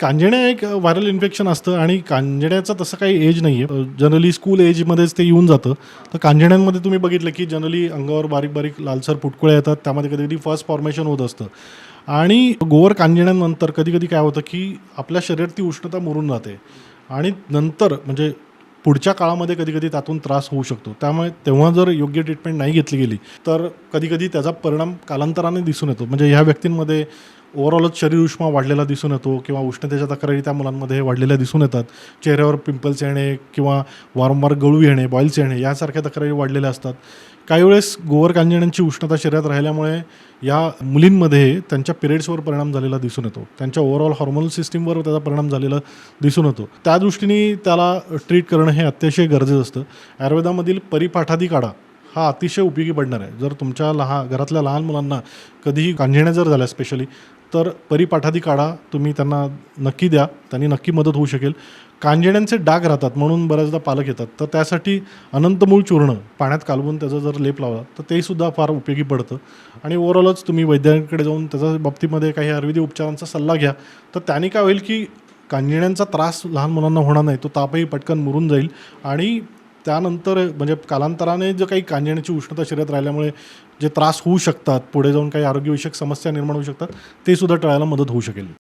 कांजिण्या एक viral infection असतं आणि कांजिण्याचं तसं काही एज नाही आहे जनरली स्कूल एजमध्येच ते येऊन जातं. तर कांजिण्यांमध्ये तुम्ही बघितलं की जनरली अंगावर बारीक बारीक लालसर पुटकुळ्या येतात. त्यामध्ये कधी कधी फर्स्ट फॉर्मेशन होत असतं. आणि गोवर कांजिण्यानंतर कधी कधी काय होतं की आपल्या शरीरात ती उष्णता मुरून जाते आणि नंतर म्हणजे पुढच्या काळामध्ये कधी कधी त्यातून त्रास होऊ शकतो. त्यामुळे तेव्हा जर योग्य ट्रीटमेंट नाही घेतली गेली तर कधी कधी त्याचा परिणाम कालांतराने दिसून येतो. म्हणजे ह्या व्यक्तींमध्ये ओव्हरऑलच शरीर उष्मा वाढलेला दिसून येतो किंवा उष्णतेच्या तक्रारी त्या मुलांमध्ये वाढलेल्या दिसून येतात. चेहऱ्यावर पिंपल्स येणे किंवा वारंवार गळू येणे बॉईल्स येणे यासारख्या तक्रारी वाढलेल्या असतात. काही वेळेस गोवर कांजिण्यांची उष्णता शरीरात राहिल्यामुळे या मुलींमध्ये त्यांच्या पिरियड्सवर परिणाम झालेला दिसून येतो. त्यांच्या ओव्हरऑल हॉर्मोनल सिस्टीमवर त्याचा परिणाम झालेला दिसून येतो. त्या दृष्टीने त्याला ट्रीट करणं हे अतिशय गरजेचं असतं. आयुर्वेदामधील परिपाठादी काढा हा अतिशय उपयोगी पडणार आहे. जर तुमच्या लहान घरातल्या लहान मुलांना कधीही कांजिण्या जर झाल्या स्पेशली तर परिपाठादी काढा तुम्ही त्यांना नक्की द्या त्यांनी नक्की मदत होऊ शकेल. कांजिण्यांचे डाग राहतात म्हणून बऱ्याचदा पालक येतात. तर त्यासाठी अनंतमूळ चूर्ण पाण्यात कालवून त्याचा जर लेप लावला तर तेसुद्धा फार उपयोगी पडतं. आणि ओव्हरऑलच तुम्ही वैद्यांकडे जाऊन त्याच्या बाबतीमध्ये काही आयुर्वेदिक उपचारांचा सल्ला घ्या. तर त्याने काय होईल की कांजिण्यांचा त्रास लहान मुलांना होणार नाही तो तापही पटकन मुरून जाईल आणि त्यानंतर म्हणजे कालांतराने जे काही कांजिण्याची उष्णता शरीरात राहिल्यामुळे जे त्रास होऊ शकतात पुढे जाऊन काही आरोग्यविषयक समस्या निर्माण होऊ शकतात ते सुद्धा टळायला मदत होऊ शकेल.